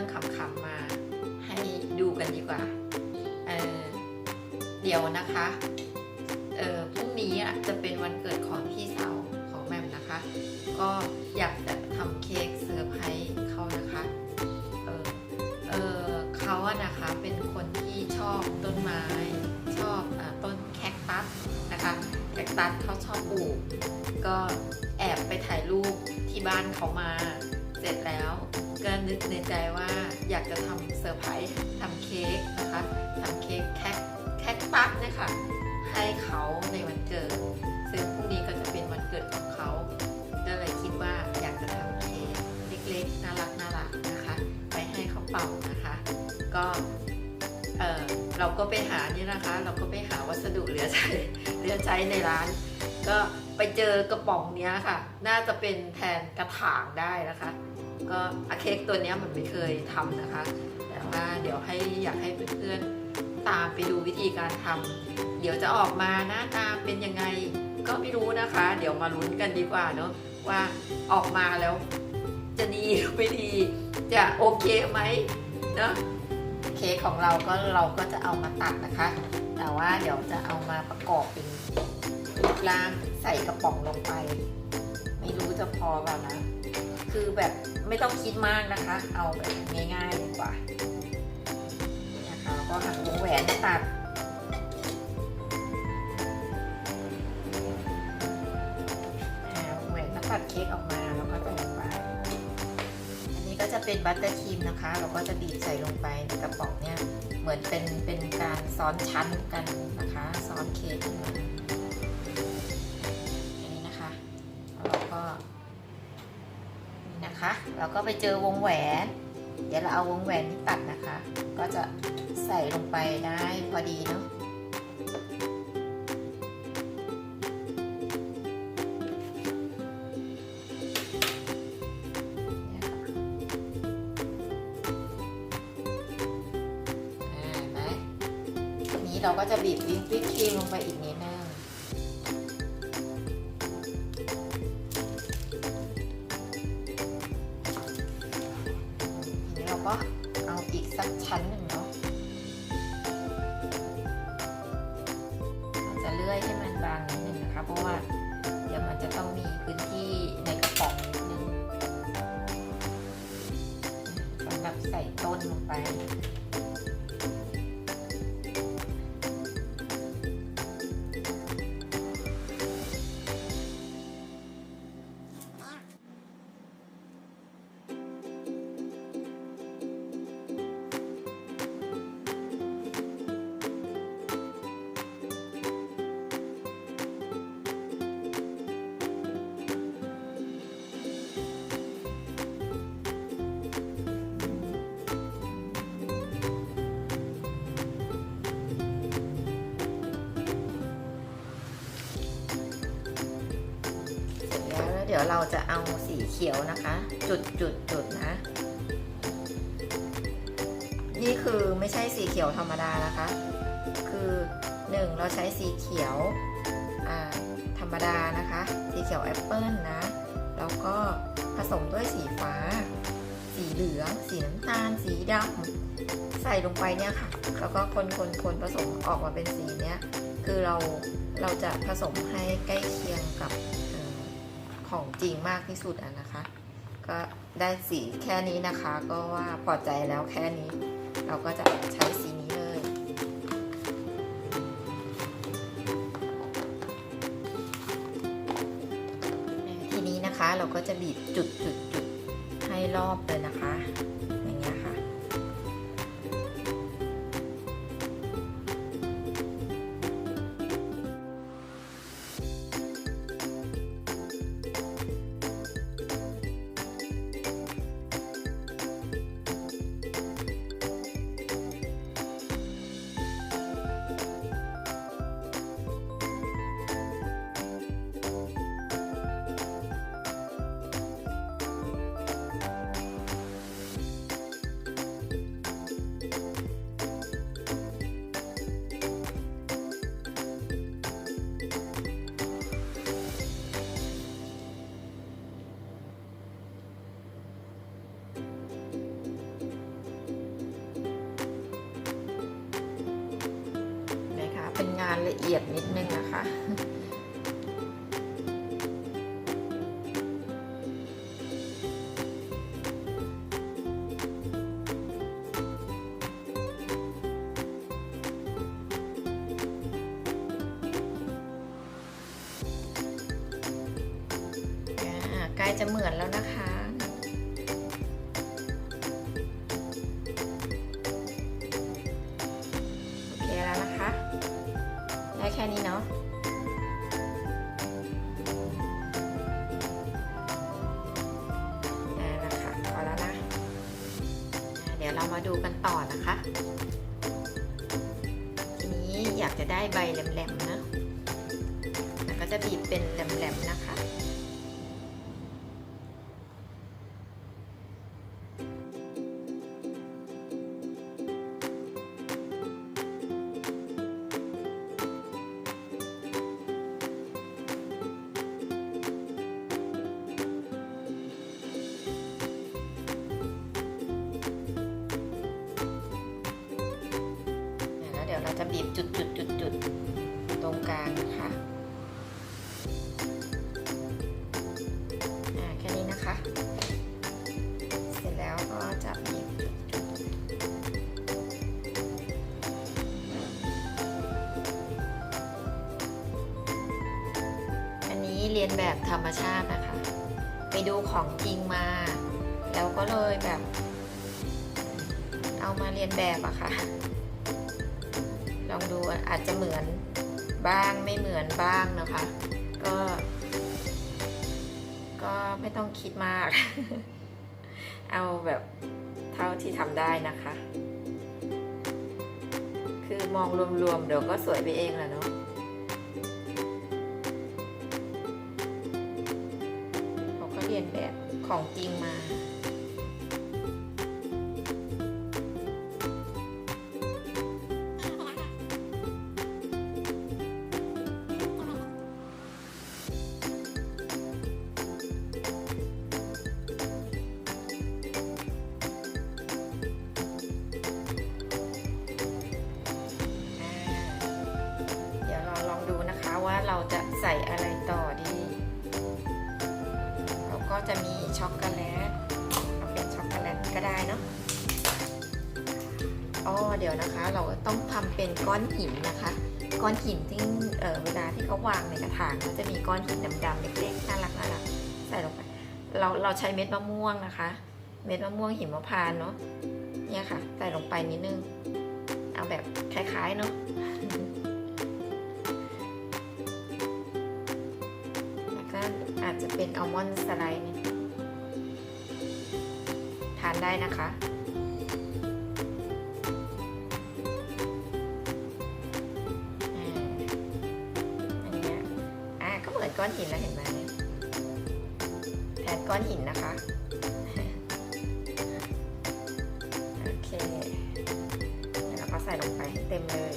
รื่องขำๆมาให้ดูกันดีกว่า เออเดี๋ยวนะคะ เออพรุ่งนี้จะเป็นวันเกิดของพี่สาวของแม่มนะคะ ก็อยากจะทำเค้กเซอร์ไพรส์เขานะคะ เออเออเขาอะนะคะเป็นคนที่ชอบต้นไม้ ชอบอต้นแคคตัสนะคะแคคตัสเขาชอบปลูก ก็แอบไปถ่ายรูปที่บ้านเขามาเสร็จแล้ว ก็นึกในใจว่าอยากจะทำเซอร์ไพรส์ทำเค้กนะคะทำเค้กแคคแคคตัสเนี่ยค่ะให้เขาในวันเกิด ซึ่งพรุ่งนี้ก็จะเป็นวันเกิดของเขา ก็เลยคิดว่าอยากจะทำเค้กเล็กๆน่ารักน่ารักนะคะไปให้เขาเป่านะคะ ก็เออเราก็ไปหานี่นะคะ เราก็ไปหาวัสดุเหลือใช้เหลือใช้ในร้าน ก็ไปเจอกระป๋องเนี้ยค่ะ น่าจะเป็นแทนกระถางได้นะคะ ก็อะเค้กตัวนี้มันไม่เคยทำนะคะ แต่ว่าเดี๋ยวให้อยากให้เพื่อนๆตามไปดูวิธีการทำเดี๋ยวจะออกมาหน้าตาเป็นยังไงก็ไม่รู้นะคะ เดี๋ยวมาลุ้นกันดีกว่าเนาะว่าออกมาแล้ว จะดีหรือไม่ดี จะโอเคไหมเนาะเค้กของเราก็เราก็จะเอามาตัดนะคะ แต่ว่าเดี๋ยวจะเอามาประกอบเป็นรูปร่างใส่กระป๋องลงไป ไม่รู้จะพอเปล่านะ คือแบบ ไม่ต้องคิดมากนะคะ เอาแบบง่ายๆดีกว่านี่นะคะก็หักวงแหวนตัดแหวนตัดเค้กออกมาแล้วก็ใส่ลงไป อันนี้ก็จะเป็นบัตเตอร์ครีมนะคะ เราก็จะบีบใส่ลงไปในกระป๋องเนี่ย เหมือนเป็นเป็นการซ้อนชั้นกันนะคะ ซ้อนเค้กขึ้นมา นะคะ เราก็ไปเจอวงแหวน เดี๋ยวเราเอาวงแหวนที่ตัดนะคะ ก็จะใส่ลงไปได้พอดีเนาะเห็นไหมนี้เราก็จะบีบวิปปิ้งครีมลงไปอีกนิด จะเลื่อยให้มันบางนิดนึงนะคะ เพราะว่าเดี๋ยวมันจะต้องมีพื้นที่ในกระป๋องนิดนึงสำหรับใส่ต้นลงไป ดี๋ยวเราจะเอาสีเขียวนะคะ จุดจุดจุดนะ นี่คือไม่ใช่สีเขียวธรรมดานะคะ คือหนึ่งเราใช้สีเขียวธรรมดานะคะ สีเขียวแอปเปิลนะ แล้วก็ผสมด้วยสีฟ้า สีเหลือง สีน้ำตาล สีดำใส่ลงไปเนี่ยค่ะ แล้วก็คนคนคนผสมออกมาเป็นสีเนี้ย คือเราเราจะผสมให้ใกล้เคียงกับ ของจริงมากที่สุดอะนะคะ ก็ได้สีแค่นี้นะคะ ก็ว่าพอใจแล้วแค่นี้ เราก็จะใช้สีนี้เลย ทีนี้นะคะเราก็จะบีบจุดจุดจุดให้รอบเลยนะคะ ละเอียดนิดนึงนะคะอ่าใกล้จะเหมือนแล้วนะคะ ดูกันต่อนะคะ ทีนี้อยากจะได้ใบแหลมๆนะแล้วก็จะบีบเป็นแหลมๆนะคะ บีบจุดจุดจุดจุดตรงกลางนะคะอ่าแค่นี้นะคะ เสร็จแล้วก็จะบีบอันนี้เรียนแบบธรรมชาตินะคะ ไปดูของจริงมา แล้วก็เลยแบบ เอามาเรียนแบบอะค่ะ ดูอาจจะเหมือนบ้างไม่เหมือนบ้างนะคะ ก็ ก็ไม่ต้องคิดมาก เอาแบบเท่าที่ทำได้นะคะ คือมองรวมๆเดี๋ยวก็สวยไปเองแหละเนาะ เดี๋ยวนะเราต้องทำเป็นก้อนหินนะคะ ก้อนหินที่เวลาที่เขาวางในกระถางก็จะมีก้อนหินดำๆเล็กๆน่ารักน่ารักใส่ลงไปเราเราใช้เม็ดมะม่วงนะคะ เม็ดมะม่วงหิมพานเนาะเนี่ยค่ะ ใส่ลงไปนิดนึง เอาแบบคล้ายๆเนาะแล้วก็อาจจะเป็นอัลมอนด์สไลด์ทานได้นะคะ ก้อนหินแล้วเห็นไหมแทก้อนหินนะคะ โอเคแล้วเราก็ใส่ลงไปให้เต็มเลย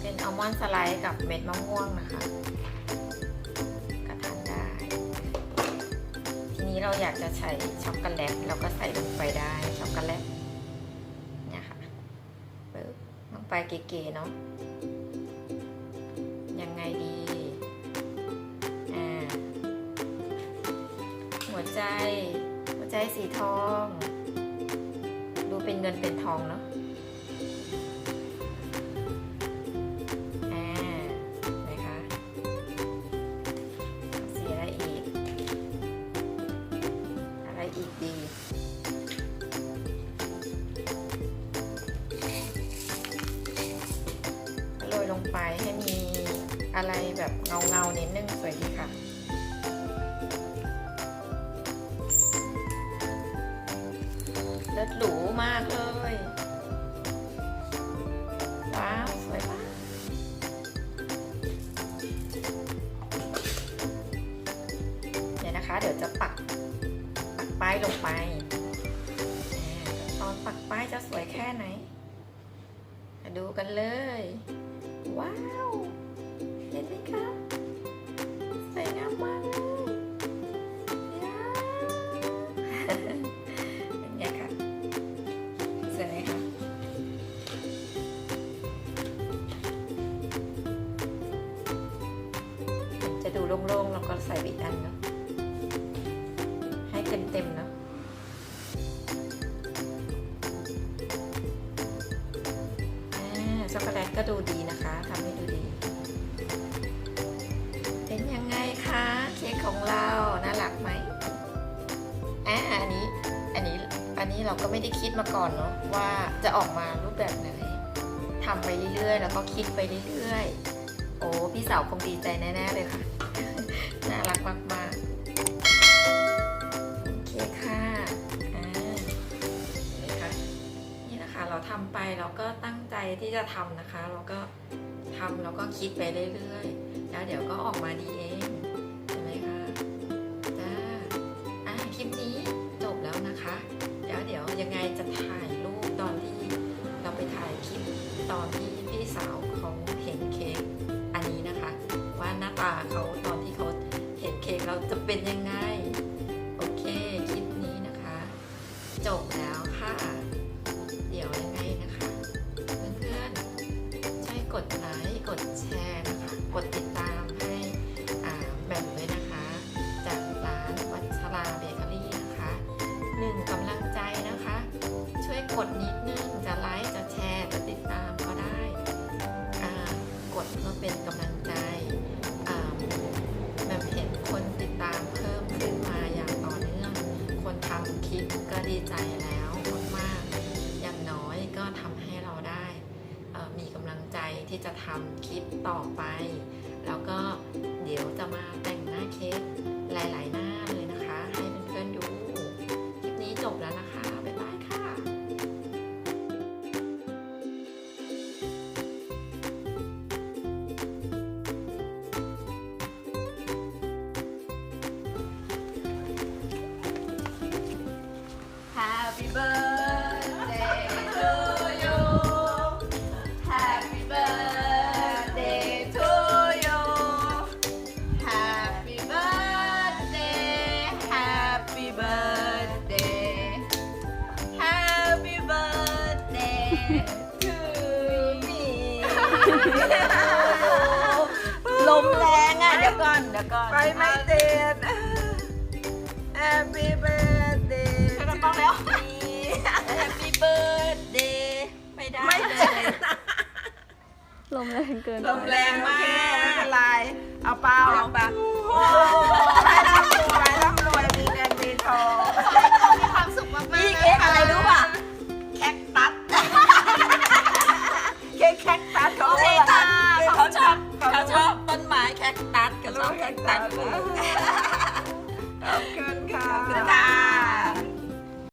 เป็นอัลมอนด์สไลด์กับเม็ดมะม่วงนะคะ เราอยากจะใช้ช็อกโกแลตเราก็ใส่ลงไปได้ช็อกโกแลตเนี่ยค่ะปึ๊บลงไปเก๋ๆเนาะยังไงดีอ่าหัวใจหัวใจสีทอง ดูเป็นเงินเป็นทองเนาะ อะไรแบบเงาเงานิดนึงสวยดีค่ะ เลิศหรูมากเลย ว้าว สวยมากเดี๋ยวนะคะ เดี๋ยวจะปัก ปักป้ายลงไป ตอนปักป้ายจะสวยแค่ไหน ดูกันเลย ว้าว ห็นไหมคะสวยงามมากเลยนไงคะสวยไะจะดูโล่งๆแล้วก็ใส่บิดอันเนาะให้เต็มๆเนาะแอนช็อกโกแลตก็ดูดี ของเราน่ารักไหมอะอันนี้อันนี้อันนี้เราก็ไม่ได้คิดมาก่อนเนาะว่าจะออกมารูปแบบไหนทำไปเรื่อยๆ แล้วก็คิดไปเรื่อยๆ โอ้พี่สาวคงดีใจแน่ๆเลยค่ะ น่ารักมากๆ โอเคค่ะอ่านี่ค่ะนี่นะคะเราทำไปเราก็ตั้งใจที่จะทำนะคะ เราก็ทำแล้วก็คิดไปเรื่อยๆ แล้วเดี๋ยวก็ออกมาดีเอง ดนิดนึงจะไลค์จะแชร์จะติดตามก็ได้กดเพื่อเป็นกำลังใจแบบเห็นคนติดตามเพิ่มขึ้นมาอย่างต่อเนื่อง คนทำคลิปก็ดีใจแล้วมากๆอย่างน้อยก็ทำให้เราได้มีกำลังใจที่จะทำคลิปต่อไป มแรงอะเดี๋ยวก่อนเดี๋ยวก่อนไปไม่เด็ด Happy birthday ช่วยกันป้องแล้ว Happy birthday ไม่ได้ไม่เด็ดลมแรงเกินลมแรงมากไม่เป็นไรเอาเปล่าเอาเปล่า 大丈？